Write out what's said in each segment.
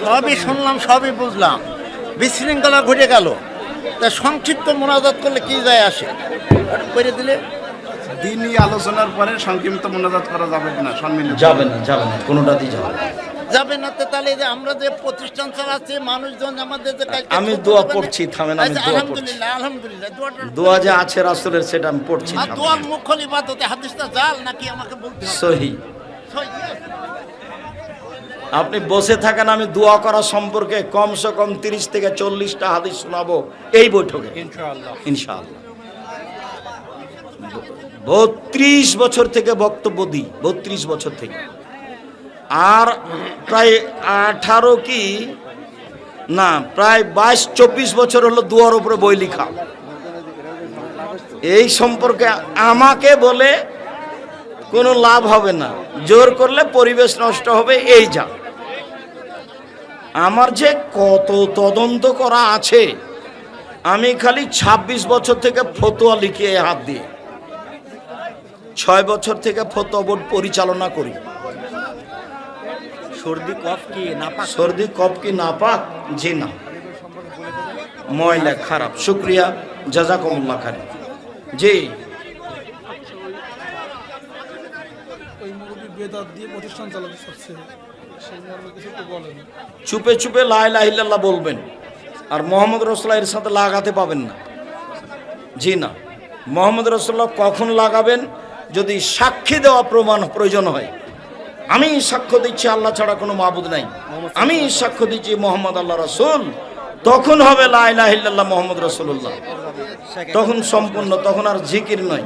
সবই শুনলাম সবই বুঝলাম। বিশৃঙ্খলা ঘুরে গেল। তা সংক্ষিপ্ত মোনাজাত করলে কি যায় আসে? করে দিলে। দিনই আলোচনার পরে সংক্ষিপ্ত মোনাজাত করা যাবে না সম্মিলিত। যাবে না যাবে না কোনোটাতেই যাবে না। যাবে না তো তাহলে যে আমরা যে প্রতিষ্ঠান চালাচ্ছি মানুষজন আমাদের যে আমি দোয়া না। থামেন, আমি আচ্ছা, দোয়া পড়ছি। আলহামদুলিল্লাহ আলহামদুলিল্লাহ দোয়া যে আছে রাসুলের সেটা আমি পড়ছি আর দোয়ার মুখ্য ইবাদতে হাদিসটা জাল নাকি আমাকে বলতে সহি। সহি। আপনি বসে থাকেন আমি দোয়া করা সম্পর্কে কমসে কম তিরিশ থেকে চল্লিশটা হাদিস শোনাবো এই বৈঠকে। ইনশাআল্লাহ। বত্রিশ বছর থেকে বক্তব্য দিই বত্রিশ বছর থেকে। আর প্রায় আঠারো কি? না প্রায় বাইশ চব্বিশ বছর হলো দুয়ার উপরে বই লিখা। এই সম্পর্কে আমাকে বলে কোনো লাভ হবে না। জোর করলে পরিবেশ নষ্ট হবে এই যা। আমার যে কত তদন্ত করা আছে আমি খালি ২৬ বছর থেকে ফতোয়া লিখিয়ে হাত দিয়ে ছয় বছর থেকে ফতোয়া বোর্ড পরিচালনা করি। সর্দি কফ কি নাপাক? সর্দি কপ কি নাপাক? জি না। ময়লা খারাপ। শুক্রিয়া। জাজাকমুল্লা খারি জি। ওই বেদাত দিয়ে প্রতিষ্ঠান চালাতে চাচ্ছে। চুপে চুপে লাইলাহিল্লাহ বলবেন। আর মোহাম্মদ রসুল্লাহ এর সাথে লাগাতে পাবেন না। জি না। মোহাম্মদ রসুল্লাহ কখন লাগাবেন? যদি সাক্ষী দেওয়া প্রমাণ প্রয়োজন হয়। আমি সাক্ষ্য দিচ্ছি, আল্লাহ ছাড়া কোনো মাবুদ নাই। আমি সাক্ষ্য দিচ্ছি মোহাম্মদ আল্লাহ রসুল। তখন হবে লাইলাহিল্লাহ মোহাম্মদ রসুল্লাহ তখন সম্পূর্ণ, তখন আর জিকির নয়।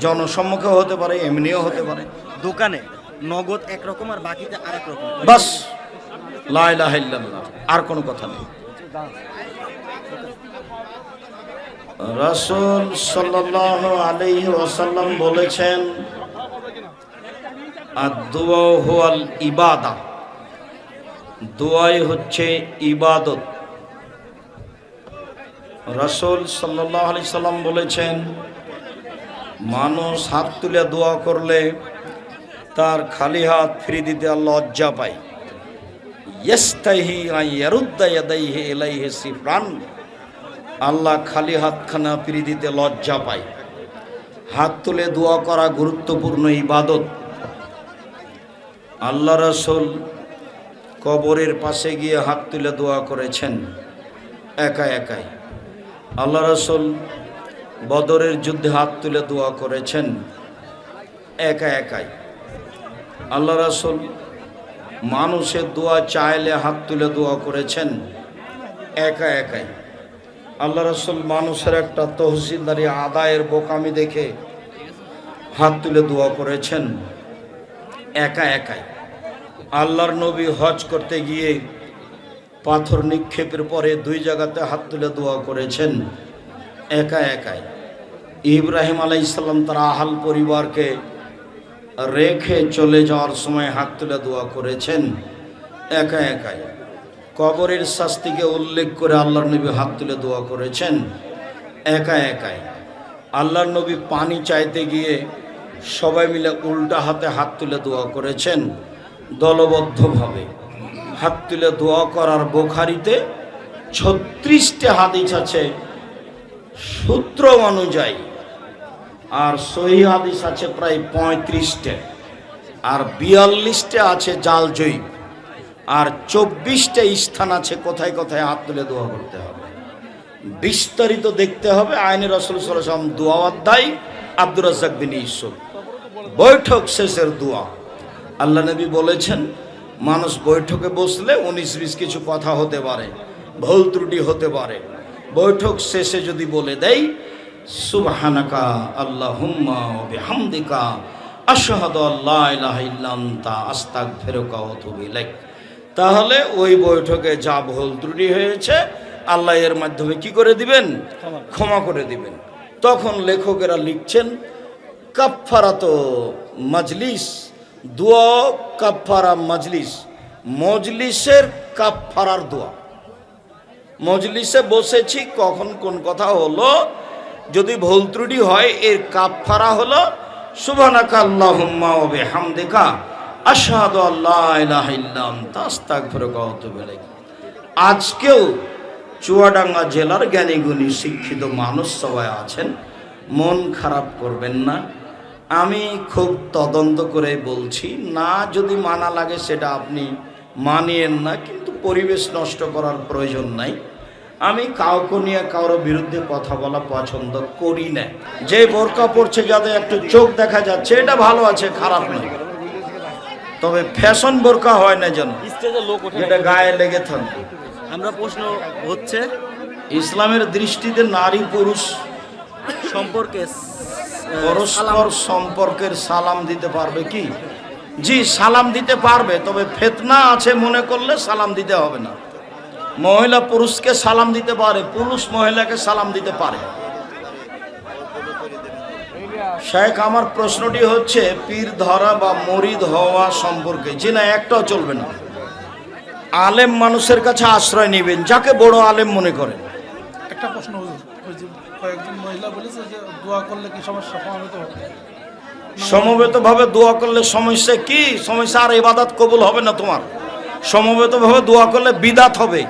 জনসম্মুখেও হতে পারে, এমনিও হতে পারে। দোকানে? নগদ একরকম আর বাকিতে আরেক রকম। বাস আর কোনো কথা নেই। রাসূল সাল্লাল্লাহু আলাইহি ওয়াসাল্লাম বলেছেন আদ-দুআ হুয়াল ইবাদা। দোয়াই হচ্ছে ইবাদত। রাসূল সাল্লাল্লাহু আলাইহি সাল্লাম বলেছেন, মানুষ হাত তুলে দোয়া করলে তার খালি হাত ফিরে দিতে আল্লাহ লজ্জা পায়। আল্লাহ খালি হাতখানা ফিরে দিতে লজ্জা পায়। হাত তুলে দোয়া করা গুরুত্বপূর্ণ ইবাদত। আল্লাহ রসুল কবরের পাশে গিয়ে হাত তুলে দোয়া করেছেন। একা একাই। আল্লাহ রসুল বদরের যুদ্ধে হাত তুলে দোয়া করেছেন। একা একাই। আল্লাহ রাসুল মানুষের দোয়া চাইলে হাত তুলে দোয়া করেছেন। একা একাই। আল্লাহ রাসুল মানুষের একটা তহসিলদারি আদায়ের বোকামি দেখে হাত তুলে দোয়া করেছেন। একা একাই। আল্লাহর নবী হজ করতে গিয়ে পাথর নিক্ষেপের পরে দুই জায়গাতে হাত তুলে দোয়া করেছেন। একা একাই। ইব্রাহিম আলাইসাল্লাম তার আহাল পরিবারকে রেখে চলে যাওয়ার সময় হাত তুলে দোয়া করেছেন। একা একাই। কবরের শাস্তিকে উল্লেখ করে আল্লাহর নবী হাত তুলে দোয়া করেছেন। একা একাই। আল্লাহর নবী পানি চাইতে গিয়ে সবাই মিলে উল্টা হাতে হাত তুলে দোয়া করেছেন। দলবদ্ধভাবে। হাত তুলে দোয়া করার বোখারিতে ছত্রিশটি হাদিস আছে। সূত্র অনুযায়ী আর সহি হাদিস আছে প্রায় পঁয়ত্রিশটে। আর বিয়াল্লিশটে আছে জাল জৈব আর চব্বিশটা স্থান আছে কোথায় কোথায় হাত তুলে দোয়া করতে হবে। বিস্তারিত দেখতে হবে আইনের রসুল সাল্লাম দোয়া অধ্যায়, আব্দুর রাজাক বিন ইসুফ বৈঠক শেষের দোয়া। আল্লাহ নবী বলেছেন, মানুষ বৈঠকে বসলে উনিশ বিশ কিছু কথা হতে পারে, ভুল ত্রুটি হতে পারে। বৈঠক শেষে যদি বলে দেয় সুবহানাকা আল্লাহুম্মা ওয়া বিহামদিকা আশহাদু আল্লা ইলাহা ইল্লা আনতা আস্তাগফিরুকা ওয়া আতুবু ইলাইক। তাহলে ওই বৈঠকে যা ভুল ত্রুটি হয়েছে আল্লাহ এর মাধ্যমে কি করে দিবেন? ক্ষমা করে দিবেন। তখন লেখকেরা লিখছেন কাফারাত মাজলিস। দোয়া কাফারা মজলিস। মজলিসের কাফারার দোয়া। মজলিসে বসেছি কখন কোন কথা হলো? যদি ভুল ত্রুটি হয়, এর হলো ওয়া আতুবু ইলাইক। আজকেও চুয়াডাঙ্গা জেলার জ্ঞানীগুণী শিক্ষিত মানুষ সবাই আছেন, মন খারাপ করবেন না। আমি খুব তদন্ত করে বলছি, না যদি মানা লাগে সেটা আপনি মানিয়েন না, কিন্তু পরিবেশ নষ্ট করার প্রয়োজন নাই। আমি কাউকে নিয়ে কারোর বিরুদ্ধে কথা বলা পছন্দ করি না। যে বোরকা পড়ছে যাদের একটু চোখ দেখা যাচ্ছে এটা ভালো আছে খারাপ নয়। তবে ফ্যাশন বোরকা হয় না যেন যেটা গায়ে লেগে থাকবে আমরা প্রশ্ন হচ্ছে ইসলামের দৃষ্টিতে নারী পুরুষ সম্পর্কে পরস্পর সম্পর্কের সালাম দিতে পারবে কি? জি সালাম দিতে পারবে তবে ফেতনা আছে মনে করলে সালাম দিতে হবে না। মহিলা পুরুষকে সালাম দিতে পারে পুরুষ মহিলাকে সালাম দিতে পারে। শেখ আমার প্রশ্নটি হচ্ছে পীর ধরা বা মরিদ হওয়া সম্পর্কে। যে না একটাও চলবে না। আলেম মানুষের কাছে আশ্রয় নেবেন যাকে বড় আলেম মনে করেন। একটা প্রশ্ন কয়েকজন মহিলা বলেছে যে দোয়া করলে কি সমস্যা? সমাবেত হবে। সমবেতভাবে দোয়া করলে সমস্যা কি? সমস্যা আর ইবাদত কবুল হবে না তোমার। সমবেতভাবে দোয়া করলে বিদাত হবে।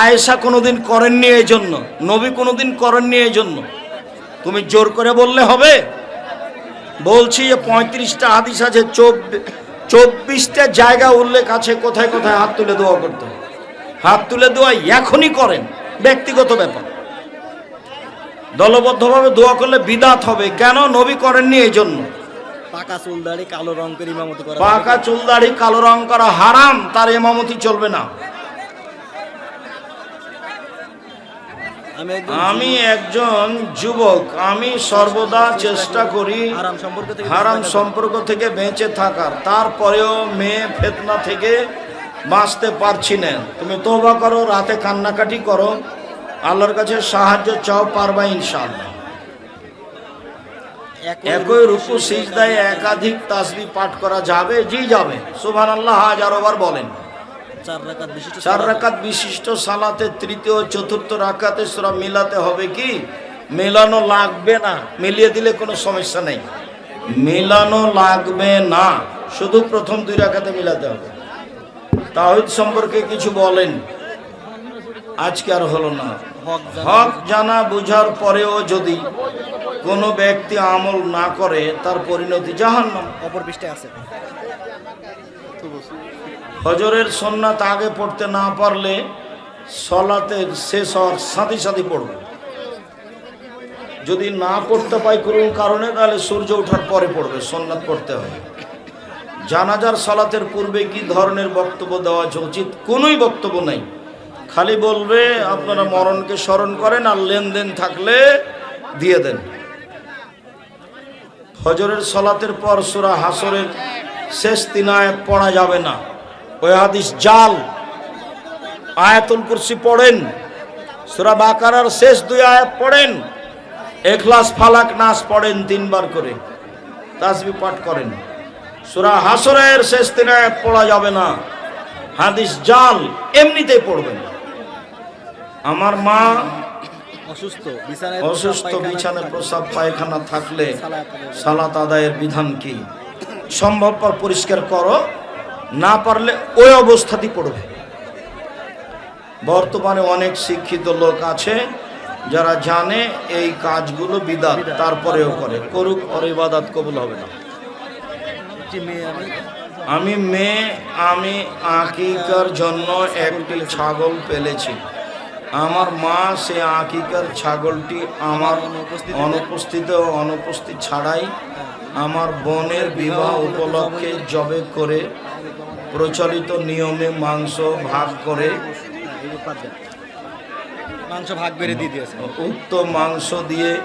আয়েশা কোনোদিন করেননি এই জন্য নবী কোনোদিন করেননি এই জন্য। তুমি জোর করে বললে হবে। বলছি যে পঁয়ত্রিশটা হাদিস আছে চব্বিশটা জায়গা উল্লেখ আছে কোথায় কোথায় হাত তুলে দোয়া করতে হাত তুলে দোয়া এখনই করেন ব্যক্তিগত ব্যাপার। দলবদ্ধভাবে দোয়া করলে বিদাত হবে। কেন? নবী করেননি এই জন্য। পাকা চুল দাড়ি কালো রং করে ইমামতি করা পাকা চুল দাড়ি কালো রং করা হারাম তার এমামতি চলবে না। আমি একজন যুবক। আমি সর্বদা চেষ্টা করি হারাম সম্পর্ক থেকে বেঁচে থাকার। তারপরেও মেয়ে ফেতনা থেকে বাঁচতে পারছি না। তুমি তোবা করো রাতে কান্নাকাটি করো। আল্লাহর কাছে সাহায্য চাও পারবা ইনশাআল্লাহ। একই রুকু সিজদায় একাধিক তাসবি পাঠ করা যাবে জি যাবে। সুবহান আল্লাহ হাজারোবার বলেন। চার রাকাত বিশিষ্ট সালাত। তৃতীয় চতুর্থ রাকাতে সুরা মিলাতে হবে কি? মেলানো লাগবে না। মিলিয়ে দিলে কোনো সমস্যা নেই। মেলানো লাগবে না। শুধু প্রথম দুই রাকাতে মিলাতে হবে। তাহিদ সম্পর্কে কিছু বলেন। আজকে আর হলো না। হক জানা হক জানা বোঝার পরেও যদি কোনো ব্যক্তি আমল না করে তার পরিণতি জাহান্নাম। অপর পৃষ্ঠে আছে। হজরের সন্ন্যাত আগে পড়তে না পারলে সলাতের শেষ হওয়ার সাথে সাথে পড়বে। যদি না পড়তে পাই কোনো কারণে, তাহলে সূর্য ওঠার পরে পড়বে সন্ন্যাত পড়তে হবে। জানাজার সলাতের পূর্বে কি ধরনের বক্তব্য দেওয়া উচিত? কোনোই বক্তব্য নাই। খালি বলবে, আপনারা মরণকে স্মরণ করেন আর লেনদেন থাকলে দিয়ে দেন। ফজরের সলাতের পর সুরা হাসরের শেষ তিন আয়াত পড়া যাবে না। ওই হাদিস জাল। আয়াতুল কুরসি পড়েন। সুরা বাকারার শেষ দুই আয়াত পড়েন। এখলাস ফালাক নাস পড়েন তিনবার করে। তাসবি পাঠ করেন। সুরা হাসরের শেষ তিন আয়াত পড়া যাবে না। হাদিস জাল এমনিতেই পড়বেন। আমার মা অসুস্থ অসুস্থ বিছানায় প্রসাব পায়খানা থাকলে সালাত আদায়ের বিধান কি? সম্ভবপর পরিষ্কার করো। না পারলে ওই অবস্থাতেই পড়বে। বর্তমানে অনেক শিক্ষিত লোক আছে যারা জানে এই কাজগুলো বিদাত, তারপরেও করে। করুক ওর ইবাদাত কবুল হবে না। আমি মেয়ে, আমি আকিকার জন্য একটি ছাগল পেলেছি। আমার মা সে আকিকার ছাগলটি আমার অনুপস্থিত অনুপস্থিত ছাড়াই আমার বোনের বিবাহ উপলক্ষে জবে করে প্রচলিত নিয়মে মাংস ভাগ করে। মাংস ভাগ বেড়ে দিয়ে দিয়েছে। উক্ত মাংস দিয়ে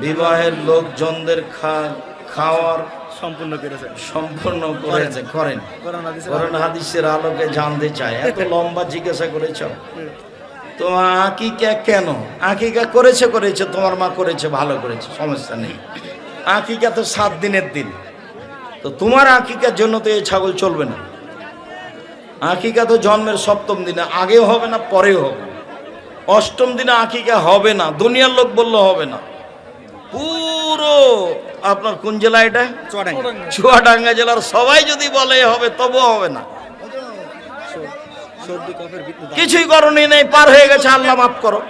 বিবাহের লোকজনদের খা- খাওয়ার সম্পূর্ণ করেছে। সম্পূর্ণ করেছে করেন। করোনা হাদিসের আলোকে জানতে চায়। এত লম্বা জিজ্ঞাসা করেছ? তো আকিকা কেন? আকিকা করেছে করেছে তোমার মা করেছে ভালো করেছে সমস্যা নেই। আকিকা তো সাত দিনের দিন। তো তোমার আকিকার জন্য তো এই ছাগল চলবে না। আকিকা তো জন্মের সপ্তম দিনে আগে হবে না পরেও হবে না। অষ্টম দিনে আকিকা হবে না দুনিয়ার লোক বললে হবে না। পুরো আপনার কোন জেলা এটা? চুয়াডাঙ্গা। জেলার সবাই যদি বলে হবে তবু হবে না। কিছুই করণীয় নেই পার হয়ে গেছে আল্লাহ মাফ করো।